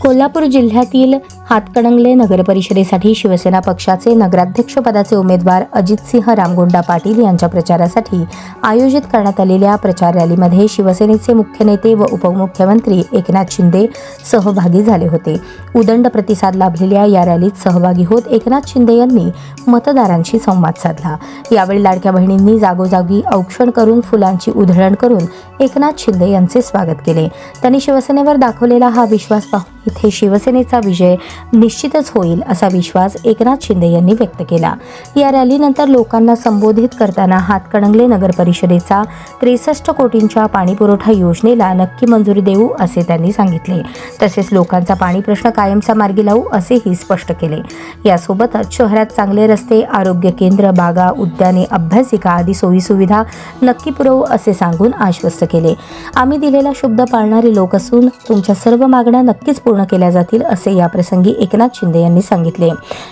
कोल्हापूर जिल्ह्यातील हातकणंगले नगरपरिषदेसाठी शिवसेना पक्षाचे नगराध्यक्षपदाचे उमेदवार अजितसिंह रामगोंडा पाटील यांच्या प्रचारासाठी आयोजित करण्यात आलेल्या प्रचार रॅलीमध्ये शिवसेनेचे मुख्य नेते व उपमुख्यमंत्री एकनाथ शिंदे सहभागी झाले होते. उदंड प्रतिसाद लाभलेल्या या रॅलीत सहभागी होत एकनाथ शिंदे यांनी मतदारांशी संवाद साधला. यावेळी लाडक्या बहिणींनी जागोजागी औक्षण करून फुलांची उधळण करून एकनाथ शिंदे यांचे स्वागत केले. त्यांनी शिवसेनेवर दाखवलेला हा विश्वास पाहून इथे शिवसेनेचा विजय निश्चितच होईल असा विश्वास एकनाथ शिंदे यांनी व्यक्त केला. या रॅलीनंतर लोकांना संबोधित करताना हातकणंगले नगर परिषदेचा त्रेसष्ट कोटींच्या पाणीपुरवठा योजनेला नक्की मंजुरी देऊ असे त्यांनी सांगितले. तसेच लोकांचा पाणी प्रश्न कायमचा मार्गी लावू असेही स्पष्ट केले. यासोबतच शहरात चांगले रस्ते आरोग्य केंद्र बागा उद्याने अभ्यासिका आदी सोयीसुविधा नक्की पुरवू असे सांगून आश्वस्त केले. आम्ही दिलेला शब्द पाळणारे लोक असून तुमच्या सर्व मागण्या नक्कीच पूर्ण पूर्ण केल्या जातील असे याप्रसंगी एकनाथ शिंदे यांनी सांगितले.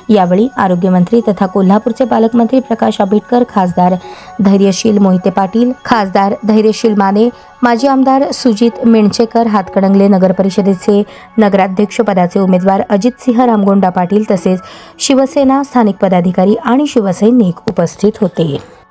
यावेळी आरोग्यमंत्री तथा कोल्हापूरचे पालकमंत्री प्रकाश आंबेडकर खासदार धैर्यशील मोहिते पाटील खासदार धैर्यशील माने माजी आमदार सुजित मिणचेकर हातकणंगले नगरपरिषदेचे नगराध्यक्षपदाचे नगराध्यक्ष पदाचे उमेदवार अजितसिंह रामगोंडा पाटील तसेच शिवसेना स्थानिक पदाधिकारी आणि शिवसैनिक उपस्थित होते.